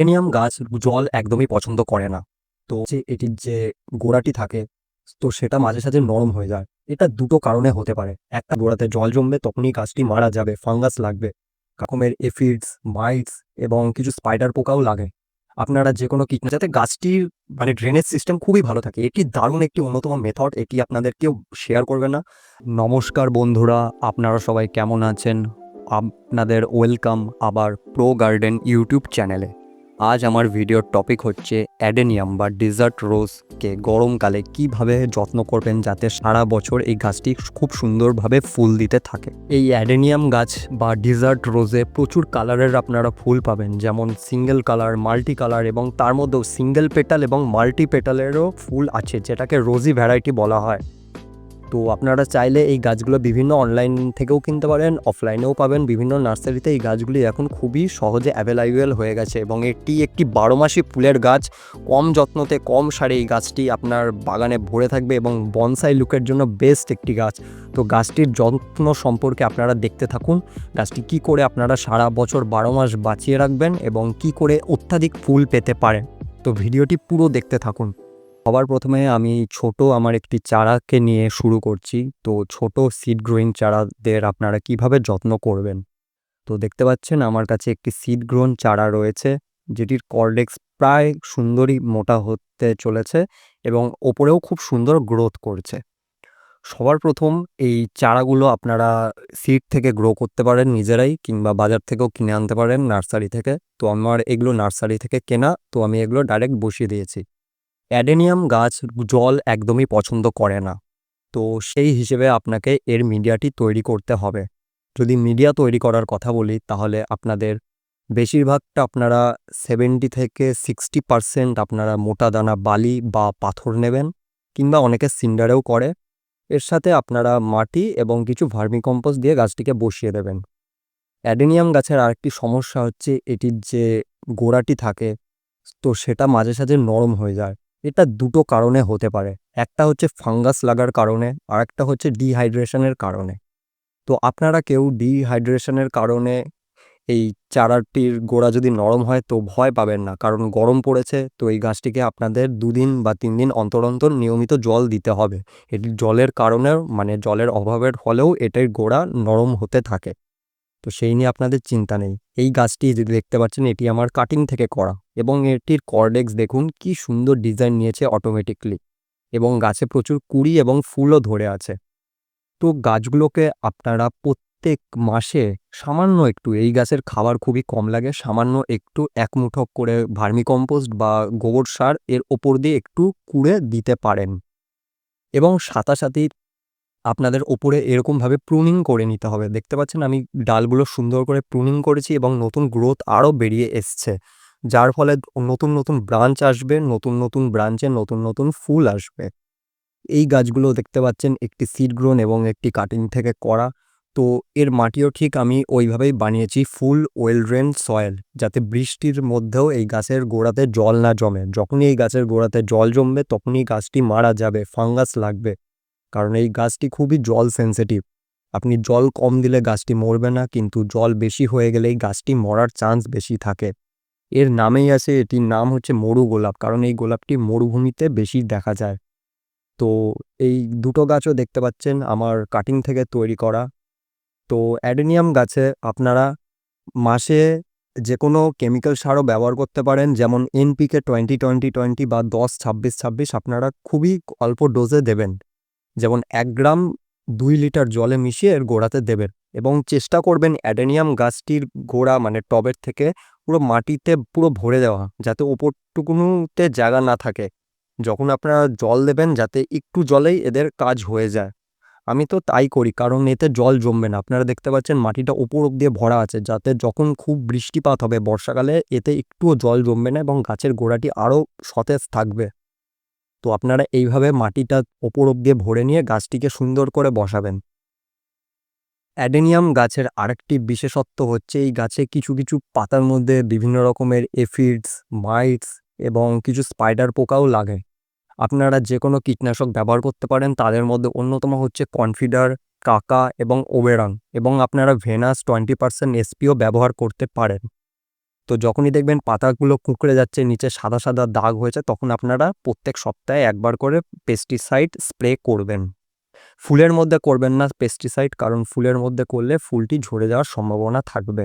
Adenium গাছ জল একদমই পছন্দ করে না। তো যে এটির যে গোড়াটি থাকে, তো সেটা মাঝে সাঝে নরম হয়ে যায়। এটা দুটো কারণে হতে পারে। একটা গোড়াতে জল জমবে, তখনই গাছটি মারা যাবে, ফাঙ্গাস লাগবে। রকমের এফিডস, মাইটস এবং কিছু স্পাইডার পোকাও লাগে। আপনারা যে কোনো কীটনাশক যাতে গাছটির মানে ড্রেনেজ সিস্টেম খুবই ভালো থাকে। এটি দারুণ একটি অন্যতম মেথড এটি আপনাদের কেউ শেয়ার করবে না। নমস্কার বন্ধুরা, আপনারা সবাই কেমন আছেন? আপনাদের ওয়েলকাম আবার প্রো গার্ডেন ইউটিউব চ্যানেলে আজ আমার ভিডিওর টপিক হচ্ছে অ্যাডেনিয়াম বা ডিজার্ট রোজকে গরমকালে কীভাবে যত্ন করবেন যাতে সারা বছর এই গাছটি খুব সুন্দরভাবে ফুল দিতে থাকে। এই অ্যাডেনিয়াম গাছ বা ডিজার্ট রোজে প্রচুর কালারের আপনারা ফুল পাবেন, যেমন সিঙ্গেল কালার মাল্টি কালার এবং তার মধ্যেও সিঙ্গেল পেটাল এবং মাল্টি পেটালেরও ফুল আছে, যেটাকে রোজি ভ্যারাইটি বলা হয়। তো আপনারা চাইলে এই গাছগুলো বিভিন্ন অনলাইন থেকেও কিনতে পারেন অফলাইনেও পাবেন। বিভিন্ন নার্সারিতে এই গাছগুলি এখন খুবই সহজে অ্যাভেলেবেল হয়ে গেছে এবং এটি একটি বারো মাসি ফুলের গাছ। কম যত্নতে কম সারে এই গাছটি আপনার বাগানে ভরে থাকবে এবং বনসাই লুকের জন্য বেস্ট একটি গাছ। তো গাছটির যত্ন সম্পর্কে আপনারা দেখতে থাকুন, গাছটি কি করে আপনারা সারা বছর বারো মাস বাঁচিয়ে রাখবেন এবং কি করে অত্যাধিক ফুল পেতে পারেন। তো ভিডিওটি পুরো দেখতে থাকুন। সবার প্রথমে আমি ছোট আমার একটি চারাকে নিয়ে শুরু করছি। তো ছোট সিড গ্রোয়িং চারাদের আপনারা কীভাবে যত্ন করবেন? তো দেখতে পাচ্ছেন আমার কাছে একটি সিড গ্রোন চারা রয়েছে, যেটির কর্ডেক্স প্রায় সুন্দরই মোটা হতে চলেছে এবং ওপরেও খুব সুন্দর গ্রোথ করছে। সবার প্রথম এই চারাগুলো আপনারা সিড থেকে গ্রো করতে পারেন নিজেরাই কিংবা বাজার থেকেও কিনে আনতে পারেন নার্সারি থেকে। তো আমার এগুলো নার্সারি থেকে কেনা, তো আমি এগুলো ডাইরেক্ট বসিয়ে দিয়েছি। অ্যাডেনিয়াম গাছ জল একদমই পছন্দ করে না। তো সেই হিসেবে আপনাকে এর মিডিয়াটি তৈরি করতে হবে। যদি মিডিয়া তৈরি করার কথা বলি, তাহলে আপনাদের বেশিরভাগটা আপনারা সেভেন্টি থেকে সিক্সটি পারসেন্ট আপনারা মোটা দানা বালি বা পাথর নেবেন, কিংবা অনেকে সিন্ডারেও করে। এর সাথে আপনারা মাটি এবং কিছু ভার্মিকম্পোস্ট দিয়ে গাছটিকে বসিয়ে দেবেন। অ্যাডেনিয়াম গাছের আরেকটি সমস্যা হচ্ছে, এটির যে গোড়াটি থাকে, তো সেটা মাঝে সাঝে নরম হয়ে যায়। এটা দুটো কারণে হতে পারে। একটা হচ্ছে ফাঙ্গাস লাগার কারণে, আর একটা হচ্ছে ডিহাইড্রেশনের কারণে। তো আপনারা কেউ ডিহাইড্রেশনের কারণে এই চারাটির গোড়া যদি নরম হয়, তো ভয় পাবেন না। কারণ গরম পড়েছে, তো এই গাছটিকে আপনাদের দুদিন বা তিন দিন অন্তর অন্তর নিয়মিত জল দিতে হবে। এটি জলের কারণেও মানে জলের অভাবের ফলেও এটির গোড়া নরম হতে থাকে। তো সেই নিয়ে আপনাদের চিন্তা নেই। এই গাছটি যদি দেখতে পাচ্ছেন, এটি আমার কাটিং থেকে করা এবং এটির কর্ডেক্স দেখুন, কি সুন্দর ডিজাইন নিয়েছে অটোমেটিকলি এবং গাছে প্রচুর কুড়ি এবং ফুলও ধরে আছে। তো গাছগুলোকে আপনারা প্রত্যেক মাসে সামান্য একটু, এই গাছের খাবার খুবই কম লাগে, সামান্য একটু এক মুঠো করে ভার্মিকম্পোস্ট বা গোবর সার এর ওপর দিয়ে একটু কুড়ে দিতে পারেন। এবং সাথে আপনাদের ওপরে এরকমভাবে প্রুনিং করে নিতে হবে। দেখতে পাচ্ছেন আমি ডালগুলো সুন্দর করে প্রুনিং করেছি এবং নতুন গ্রোথ আরও বেরিয়ে এসছে। যার ফলে নতুন নতুন ব্রাঞ্চ আসবে, নতুন নতুন ব্রাঞ্চে নতুন নতুন ফুল আসবে। এই গাছগুলো দেখতে পাচ্ছেন একটি সিড গ্রোন এবং একটি কাটিং থেকে করা। তো এর মাটিও ঠিক আমি ওইভাবেই বানিয়েছি ফুল ওয়েল ড্রেন সয়েল যাতে বৃষ্টির মধ্যেও এই গাছের গোড়াতে জল না জমে। যখনই এই গাছের গোড়াতে জল জমবে, তখনই গাছটি মারা যাবে ফাঙ্গাস লাগবে। কারণ এই গাছটি খুবই জল সেন্সিটিভ আপনি জল কম দিলে গাছটি মরবে না, কিন্তু জল বেশি হয়ে গেলে এই গাছটি মরার চান্স বেশি থাকে। এর নামেই আছে, এটির নাম হচ্ছে মরু গোলাপ, কারণ এই গোলাপটি মরুভূমিতে বেশি দেখা যায়। তো এই দুটো গাছও দেখতে পাচ্ছেন আমার কাটিং থেকে তৈরি করা। তো অ্যাডেনিয়াম গাছে আপনারা মাসে যে কোনো কেমিক্যাল সারও ব্যবহার করতে পারেন, যেমন এনপিকে টোয়েন্টি টোয়েন্টি টোয়েন্টি বা দশ ছাব্বিশ ছাব্বিশ আপনারা খুবই অল্প ডোজে দেবেন। যেমন এক গ্রাম দুই লিটার জলে মিশিয়ে এর গোড়াতে দেবেন এবং চেষ্টা করবেন অ্যাডেনিয়াম গাছটির গোড়া মানে টবের থেকে পুরো মাটিতে পুরো ভরে দেওয়া যাতে ওপরটুকুনুতে জায়গা না থাকে। যখন আপনারা জল দেবেন যাতে একটু জলেই এদের কাজ হয়ে যায়। আমি তো তাই করি কারণ এতে জল জমবে না। আপনারা দেখতে পাচ্ছেন মাটিটা ওপর দিয়ে ভরা আছে যাতে যখন খুব বৃষ্টিপাত হবে বর্ষাকালে এতে একটুও জল জমবে না এবং গাছের গোড়াটি আরও সতেজ থাকবে। তো আপনারা এইভাবে মাটিটা ওপর দিয়ে ভরে নিয়ে গাছটিকে সুন্দর করে বসাবেন। অ্যাডেনিয়াম গাছের আরেকটি বিশেষত্ব হচ্ছে এই গাছে কিছু কিছু পাতার মধ্যে বিভিন্ন রকমের এফিডস মাইটস এবং কিছু স্পাইডার পোকাও লাগে। আপনারা যে কোনো কীটনাশক ব্যবহার করতে পারেন, তাদের মধ্যে অন্যতম হচ্ছে কনফিডার কাকা এবং ওবেরাং এবং আপনারা ভেনাস টোয়েন্টি পার্সেন্ট এসপিও ব্যবহার করতে পারেন। তো যখনই দেখবেন পাতাগুলো কুঁকড়ে যাচ্ছে, নিচে সাদা সাদা দাগ হয়েছে, তখন আপনারা প্রত্যেক সপ্তাহে একবার করে পেস্টিসাইড স্প্রে করবেন। ফুলের মধ্যে করবেন না পেস্টিসাইড কারণ ফুলের মধ্যে করলে ফুলটি ঝরে যাওয়ার সম্ভাবনা থাকবে।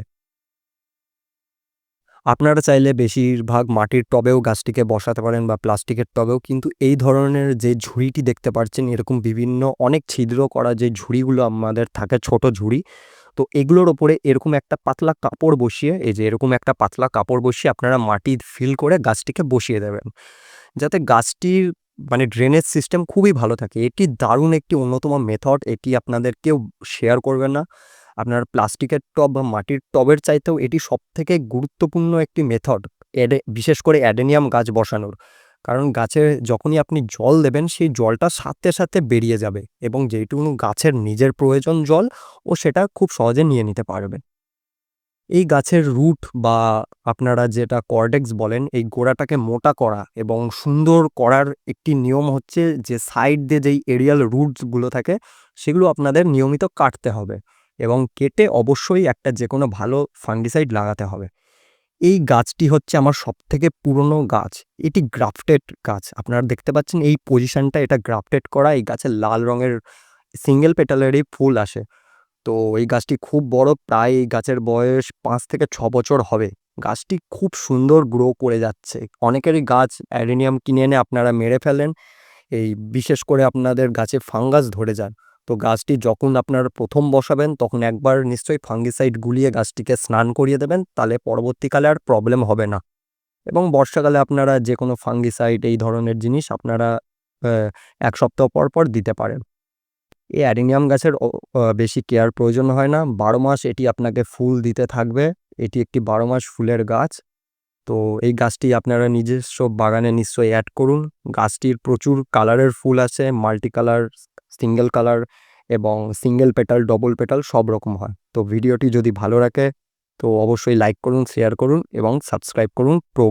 আপনারা চাইলে বেশিরভাগ মাটির টবেও গাছটিকে বসাতে পারেন বা প্লাস্টিকের টবেও, কিন্তু এই ধরনের যে ঝুড়িটি দেখতে পাচ্ছেন, এরকম বিভিন্ন অনেক ছিদ্র করা যে ঝুড়িগুলো আমাদের থাকে, ছোট ঝুড়ি তো এগুলোর ওপরে এরকম একটা পাতলা কাপড় বসিয়ে, এই যে এরকম একটা পাতলা কাপড় বসিয়ে আপনারা মাটি ফিল করে গাছটিকে বসিয়ে দেবেন। যাতে গাছটির মানে ড্রেনেজ সিস্টেম খুবই ভালো থাকে। এটি দারুণ একটি অন্যতম মেথড এটি আপনাদের কেউ শেয়ার করবে না। আপনার প্লাস্টিকের টব বা মাটির টবের চাইতেও এটি সবথেকে গুরুত্বপূর্ণ একটি মেথড এডে বিশেষ করে অ্যাডেনিয়াম গাছ বসানোর। কারণ গাছে যখনই আপনি জল দেবেন, সেই জলটা সাথে সাথে বেরিয়ে যাবে এবং যেইটুকু গাছের নিজের প্রয়োজন জল, ও সেটা খুব সহজে নিয়ে নিতে পারবে এই গাছের রুট বা আপনারা যেটা কর্ডেক্স বলেন, এই গোড়াটাকে মোটা করা এবং সুন্দর করার একটি নিয়ম হচ্ছে যে সাইড দিয়ে যেই এরিয়াল রুটসগুলো থাকে, সেগুলো আপনাদের নিয়মিত কাটতে হবে এবং কেটে অবশ্যই একটা যে কোনো ভালো ফাঙ্গিসাইড লাগাতে হবে। এই গাছটি হচ্ছে আমার সবথেকে পুরনো গাছ। এটি গ্রাফটেড গাছ। আপনারা দেখতে পাচ্ছেন এই পজিশনটা, এটা গ্রাফটেড করা। এই গাছের লাল রঙের সিঙ্গেল পেটালেরই ফুল আসে। তো এই গাছটি খুব বড়, প্রায় এই গাছের বয়স পাঁচ থেকে ছ বছর হবে। গাছটি খুব সুন্দর গ্রো করে যাচ্ছে। অনেকেরই গাছ অ্যাডেনিয়াম কিনে এনে আপনারা মেরে ফেলেন। এই বিশেষ করে আপনাদের গাছে ফাঙ্গাস ধরে যান তো গাছটি যখন আপনারা প্রথম বসাবেন, তখন একবার নিশ্চয়ই ফাঙ্গিসাইড গুলিয়ে গাছটিকে স্নান করিয়ে দেবেন, তাহলে পরবর্তীকালে আর প্রবলেম হবে না। এবং বর্ষাকালে আপনারা যে কোনো ফাঙ্গিসাইড, এই ধরনের জিনিস আপনারা এক সপ্তাহ পর পর দিতে পারেন। এই অ্যাডিনিয়াম গাছের বেশি কেয়ার প্রয়োজন হয় না। বারো মাস এটি আপনাকে ফুল দিতে থাকবে। এটি একটি বারো মাস ফুলের গাছ। তো এই গাছটি আপনারা নিজস্ব বাগানে নিশ্চয়ই অ্যাড করুন। গাছটির প্রচুর কালারের ফুল আছে মাল্টি কালার সিঙ্গেল কালার এবং সিঙ্গেল পেটাল ডবল পেটাল সব রকম হয়। তো ভিডিওটি যদি ভালো রাখে, তো অবশ্যই লাইক করুন শেয়ার করুন এবং সাবস্ক্রাইব করুন। প্রো